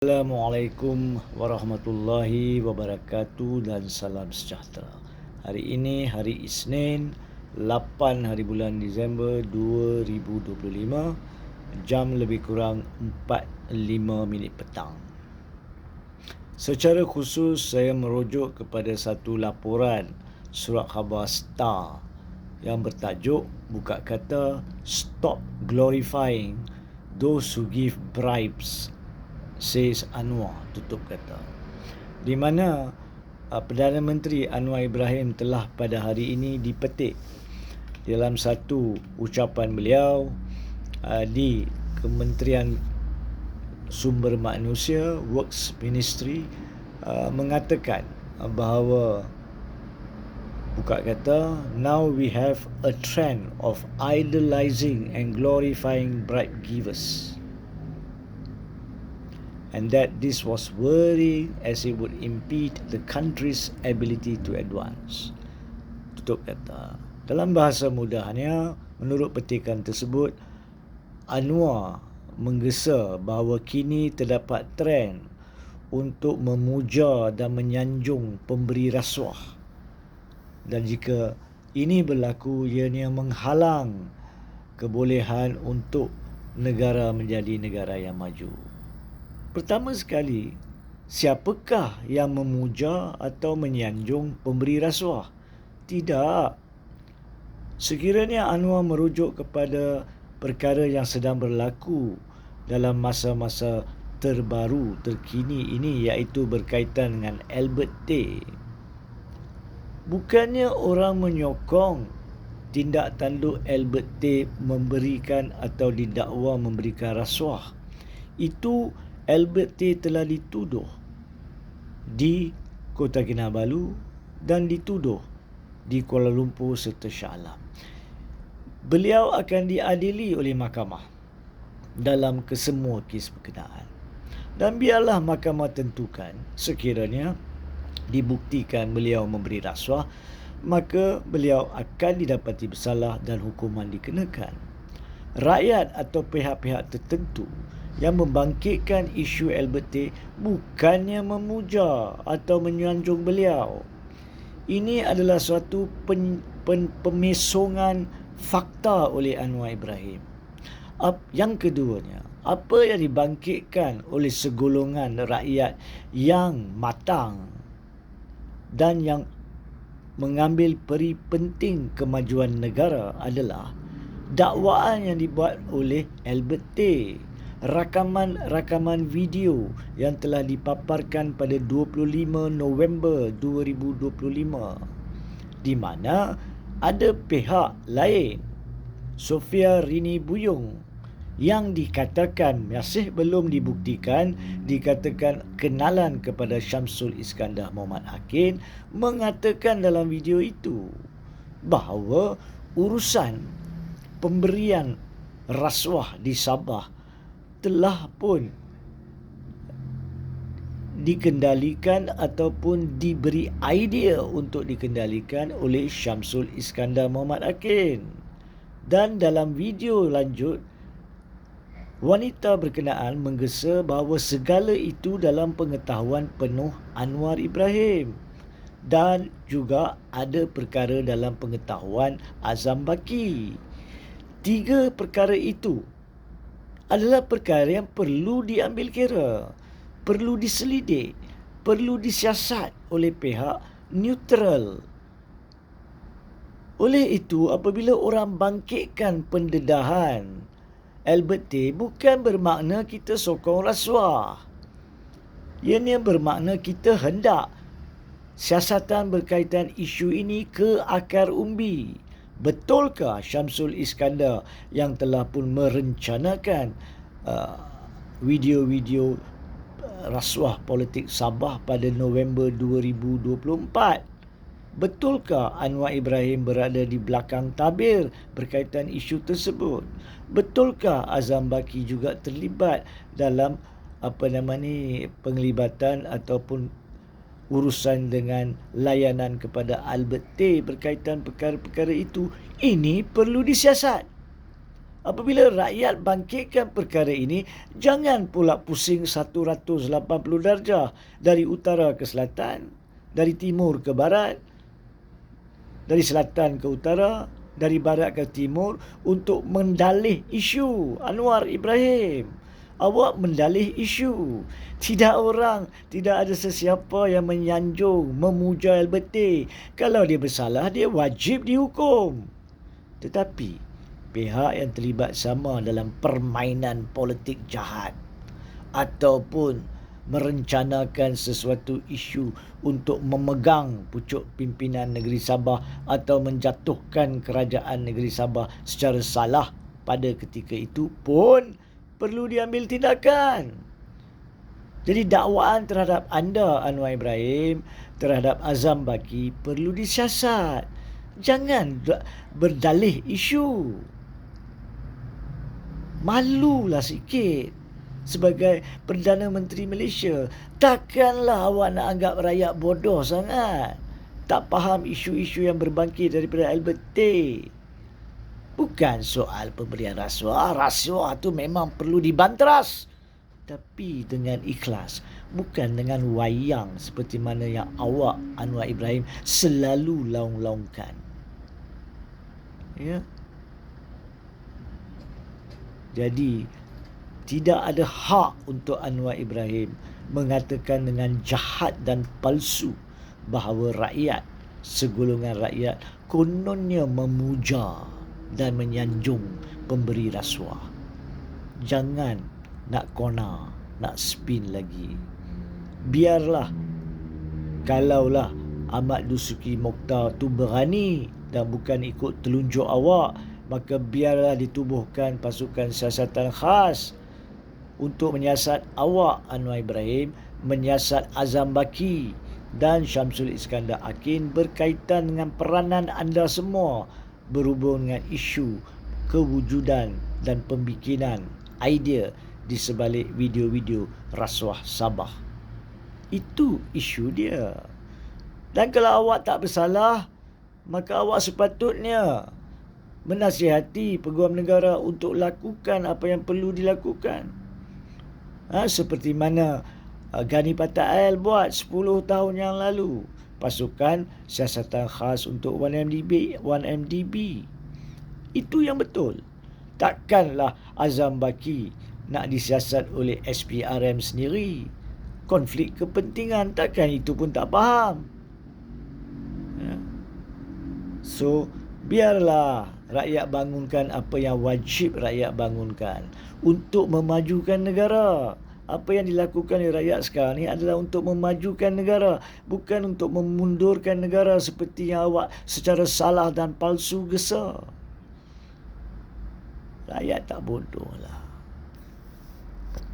Assalamualaikum warahmatullahi wabarakatuh dan salam sejahtera. Hari ini hari Isnin 8 hari bulan Disember 2025 jam lebih kurang 4.5 minit petang. Secara khusus saya merujuk kepada satu laporan surat khabar Star yang bertajuk buka kata Stop Glorifying Those Who Give Bribes says Anwar tutup kata. Di mana uh, Perdana Menteri Anwar Ibrahim telah pada hari ini dipetik dalam satu ucapan beliau uh, di Kementerian Sumber Manusia Works Ministry uh, mengatakan bahawa buka kata now we have a trend of idolizing and glorifying bribe givers and that this was worrying as it would impede the country's ability to advance. Tutup kata. Dalam bahasa mudahnya, menurut petikan tersebut, Anwar menggesa bahawa kini terdapat trend untuk memuja dan menyanjung pemberi rasuah. Dan jika ini berlaku, ianya menghalang kebolehan untuk negara menjadi negara yang maju. Pertama sekali, siapakah yang memuja atau menyanjung pemberi rasuah? Tidak. Sekiranya Anwar merujuk kepada perkara yang sedang berlaku dalam masa-masa terbaru terkini ini iaitu berkaitan dengan Albert T. Bukannya orang menyokong tindak tanduk Albert T memberikan atau didakwa memberikan rasuah. Itu Albert T telah dituduh di Kota Kinabalu dan dituduh di Kuala Lumpur serta Shah Alam. Beliau akan diadili oleh mahkamah dalam kesemua kes berkenaan. Dan biarlah mahkamah tentukan sekiranya dibuktikan beliau memberi rasuah, maka beliau akan didapati bersalah dan hukuman dikenakan. Rakyat atau pihak-pihak tertentu yang membangkitkan isu Albert T bukannya memuja atau menyanjung beliau. Ini adalah suatu pen, pen, pemesongan fakta oleh Anwar Ibrahim. Ap, yang keduanya, apa yang dibangkitkan oleh segolongan rakyat yang matang dan yang mengambil peri penting kemajuan negara adalah dakwaan yang dibuat oleh Albert T rakaman-rakaman video yang telah dipaparkan pada 25 November 2025 di mana ada pihak lain Sofia Rini Buyung yang dikatakan masih belum dibuktikan dikatakan kenalan kepada Syamsul Iskandar Muhammad Hakim mengatakan dalam video itu bahawa urusan pemberian rasuah di Sabah telah pun dikendalikan ataupun diberi idea untuk dikendalikan oleh Syamsul Iskandar Muhammad Akin. Dan dalam video lanjut, wanita berkenaan menggesa bahawa segala itu dalam pengetahuan penuh Anwar Ibrahim. Dan juga ada perkara dalam pengetahuan Azam Baki. Tiga perkara itu adalah perkara yang perlu diambil kira, perlu diselidik, perlu disiasat oleh pihak neutral. Oleh itu, apabila orang bangkitkan pendedahan Albert T bukan bermakna kita sokong rasuah. Ianya bermakna kita hendak siasatan berkaitan isu ini ke akar umbi Betulkah Syamsul Iskandar yang telah pun merencanakan uh, video-video uh, rasuah politik Sabah pada November 2024? Betulkah Anwar Ibrahim berada di belakang tabir berkaitan isu tersebut? Betulkah Azam Baki juga terlibat dalam apa nama ni penglibatan ataupun urusan dengan layanan kepada Albert T berkaitan perkara-perkara itu ini perlu disiasat Apabila rakyat bangkitkan perkara ini, jangan pula pusing 180 darjah dari utara ke selatan, dari timur ke barat, dari selatan ke utara, dari barat ke timur untuk mendalih isu Anwar Ibrahim. Awak mendalih isu. Tidak orang, tidak ada sesiapa yang menyanjung, memuja LBT. Kalau dia bersalah, dia wajib dihukum. Tetapi, pihak yang terlibat sama dalam permainan politik jahat ataupun merencanakan sesuatu isu untuk memegang pucuk pimpinan negeri Sabah atau menjatuhkan kerajaan negeri Sabah secara salah pada ketika itu pun perlu diambil tindakan. Jadi dakwaan terhadap anda Anwar Ibrahim terhadap Azam Baki perlu disiasat. Jangan berdalih isu malulah sikit sebagai Perdana Menteri Malaysia. Takkanlah awak nak anggap rakyat bodoh sangat. Tak faham isu-isu yang berbangkit daripada Albert T. Bukan soal pemberian rasuah. Rasuah tu memang perlu dibanteras. Tapi dengan ikhlas. Bukan dengan wayang seperti mana yang awak Anwar Ibrahim selalu laung-laungkan. Ya. Jadi tidak ada hak untuk Anwar Ibrahim mengatakan dengan jahat dan palsu bahawa rakyat segolongan rakyat kononnya memuja dan menyanjung pemberi rasuah. Jangan nak kona, nak spin lagi. Biarlah kalaulah Ahmad Dusuki Mokhtar tu berani dan bukan ikut telunjuk awak maka biarlah ditubuhkan pasukan siasatan khas untuk menyiasat awak Anwar Ibrahim, menyiasat Azam Baki dan Syamsul Iskandar Akin berkaitan dengan peranan anda semua berhubung dengan isu kewujudan dan pembikinan idea di sebalik video-video rasuah Sabah. Itu isu dia. Dan kalau awak tak bersalah, maka awak sepatutnya menasihati peguam negara untuk lakukan apa yang perlu dilakukan. Ha, seperti mana uh, Gani Patael buat 10 tahun yang lalu. Pasukan siasatan khas untuk 1MDB. 1MDB. Itu yang betul. Takkanlah Azam Baki nak disiasat oleh SPRM sendiri. Konflik kepentingan takkan itu pun tak faham. Ya. So, biarlah rakyat bangunkan apa yang wajib rakyat bangunkan untuk memajukan negara. Apa yang dilakukan oleh rakyat sekarang ni adalah untuk memajukan negara, bukan untuk memundurkan negara seperti yang awak secara salah dan palsu gesa. Rakyat tak bodoh lah.